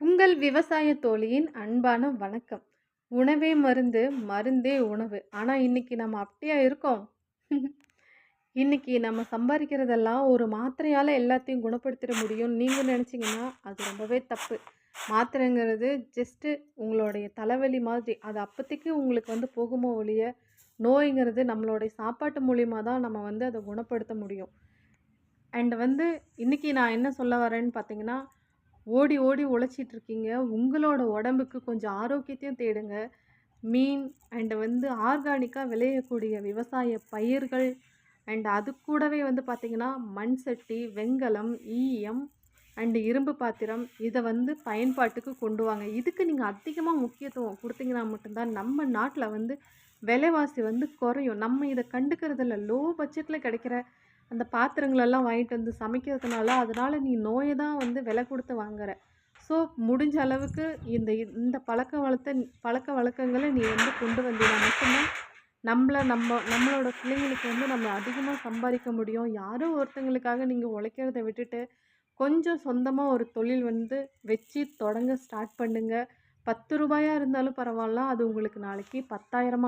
உங்கள் விவசாய தோழியின் அன்பான வணக்கம். "உணவே மருந்து, மருந்தே உணவு." ஆனால் இன்னைக்கு நம்ம அப்படியா இருக்கோம்? இன்னைக்கு நம்ம சம்பாதிக்கிறதெல்லாம் ஒரு மாத்திரையால் எல்லாத்தையும் குணப்படுத்திட முடியும்னு நீங்கள் நினச்சிங்கன்னா அது ரொம்பவே தப்பு. மாத்திரைங்கிறது ஜஸ்ட்டு உங்களுடைய தலைவலி மாதிரி. அது அப்போதைக்கு உங்களுக்கு வந்து போகுமோ ஒழிய, நோய்ங்கிறது நம்மளுடைய சாப்பாட்டு மூலியமாக தான் நம்ம வந்து அதை குணப்படுத்த முடியும். அண்ட் வந்து இன்றைக்கி நான் என்ன சொல்ல வரேன்னு பார்த்தீங்கன்னா, ஓடி ஓடி உழைச்சிட்டு இருக்கீங்க. உங்களோட உடம்புக்கு கொஞ்சம் ஆரோக்கியத்தையும் தேடுங்க. மீன் அண்ட் வந்து ஆர்கானிக்காக விளையக்கூடிய விவசாய பயிர்கள் அண்ட் அது கூடவே வந்து பார்த்திங்கன்னா மண் சட்டி, ஈயம் அண்டு இரும்பு பாத்திரம் இதை வந்து பயன்பாட்டுக்கு கொண்டு வாங்க. இதுக்கு நீங்கள் அதிகமாக முக்கியத்துவம் கொடுத்தீங்கன்னா மட்டும்தான் நம்ம நாட்டில் வந்து விலைவாசி வந்து குறையும். நம்ம இதை கண்டுக்கிறதில்ல. லோ பட்ஜெட்டில் கிடைக்கிற அந்த பாத்திரங்களெல்லாம் வாங்கிட்டு வந்து சமைக்கிறதுனால, அதனால் நீ நோயை தான் வந்து விலை கொடுத்து வாங்குற. ஸோ முடிஞ்ச அளவுக்கு இந்த இந்த பழக்க வழக்க பழக்க வழக்கங்களை நீ வந்து கொண்டு வந்தீன்னா மட்டும்தான் நம்மளை நம்மள நம்ம நம்மளோட பிள்ளைங்களுக்கு வந்து நம்ம அதிகமாக சம்பாதிக்க முடியும். யாரோ ஒருத்தங்களுக்காக நீங்கள் உழைக்கிறத விட்டுட்டு, கொஞ்சம் சொந்தமாக ஒரு தொழில் வந்து வச்சு தொடங்க ஸ்டார்ட் பண்ணுங்கள் பத்து ரூபாயாக இருந்தாலும் பரவாயில்ல அது உங்களுக்கு நாளைக்கு 10,000ஆ